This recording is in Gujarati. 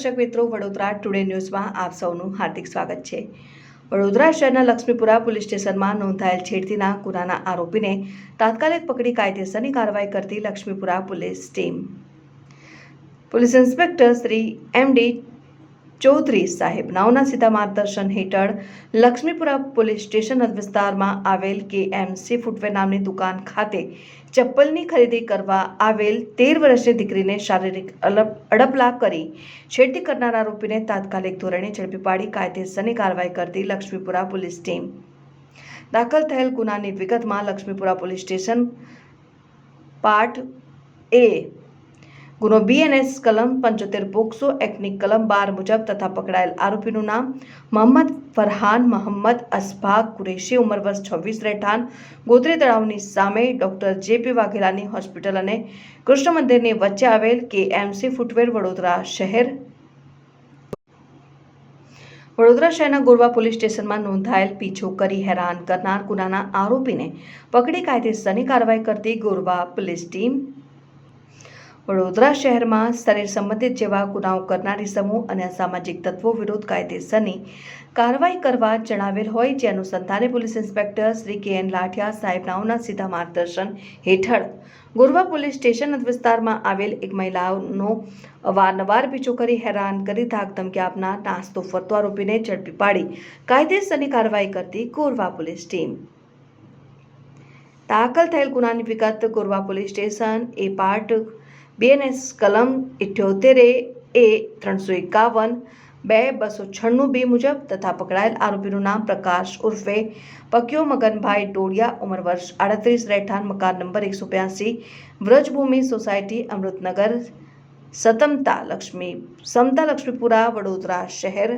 દર્શક મિત્રો, વડોદરા ટુડે ન્યૂઝમાં આપ સૌનું હાર્દિક સ્વાગત છે. વડોદરા શહેરના લક્ષ્મીપુરા પોલીસ સ્ટેશનમાં નોંધાયેલ છેડતીના ગુનાના આરોપીને તાત્કાલિક પકડી કાયદેસરની કાર્યવાહી કરતી Laxmipura police team. Police inspector Shri M D Chaudhary સાહેબ નાઓના સીધા માર્ગદર્શન હેઠળ લક્ષ્મીપુરા પોલીસ સ્ટેશન વિસ્તારમાં આવેલ કે એમસી ફૂટવેર નામની દુકાન ખાતે ચપ્પલની ખરીદી કરવા આવેલ તેર વર્ષની દીકરીને શારીરિક અડપલા કરી છેડતી કરનાર આરોપીને તાત્કાલિક ધોરણે ઝડપી પાડી કાયદેસરની કાર્યવાહી કરતી લક્ષ્મીપુરા પોલીસ ટીમ. દાખલ થયેલ ગુનાની વિગતમાં Laxmipura police station part A ગુનો બીએનએસ કલમ પંચોતેર પોક્સો એક્ટની કલમ બાર મુજબ તથા પકડાયેલ આરોપીનું નામ મોહમ્મદ ફરહાન મોહમ્મદ અસફાક કુરેશી, ઉંમર વર્ષ છવ્વીસ, રહેઠાણ ગોત્રી તળાવની સામે ડોક્ટર જેપી વાઘેલાની હોસ્પિટલ અને કૃષ્ણ મંદિરની વચ્ચે આવેલ કે એમસી ફૂટવેર વડોદરા શહેર. વડોદરા શહેરના ગોરવા પોલીસ સ્ટેશનમાં નોંધાયેલ પીછો કરી હેરાન કરનાર ગુનાના આરોપીને પકડી કાયદેસરની કાર્યવાહી કરતી ગોરવા પોલીસ ટીમ વડોદરા શહેરમાં શરીર સંબંધિત જેવા ગુનાઓ કરનારી સમૂહ અને અસામાજિક તત્વો વિરુદ્ધ કાયદેસરની કાર્યવાહી કરવા જણાવેલ હોય જે અનુસંધાને પોલીસ ઇન્સ્પેક્ટર શ્રી કે એન લાઠિયા સાહેબનાઓના સીધા માર્ગદર્શન હેઠળ ગોરવા પોલીસ સ્ટેશન વિસ્તારમાં આવેલ એક મહિલાનો અવારનવાર પીછો કરી હેરાન કરી ધાક ધમકી આપનાર નાસ્તો ફરતો આરોપીને ઝડપી પાડી કાયદેસરની કાર્યવાહી કરતી ગોરવા પોલીસ ટીમ. દાખલ થયેલ ગુનાની વિગત Gorwa police station A part BNS કલમ ઇઠ્યોતેર એ ત્રણસો એકાવન, બે બસો છન્નું બી મુજબ તથા પકડાયેલ આરોપીનું નામ પ્રકાશ ઉર્ફે પક્યો મગનભાઈ ટોડિયા ઉંમર વર્ષ આડત્રીસ, રહેઠાણ મકાન નંબર એકસો બ્યાસી, વ્રજભૂમિ સોસાયટી, અમૃતનગર, સતમતા લક્ષ્મી, સમતા લક્ષ્મીપુરા, વડોદરા શહેર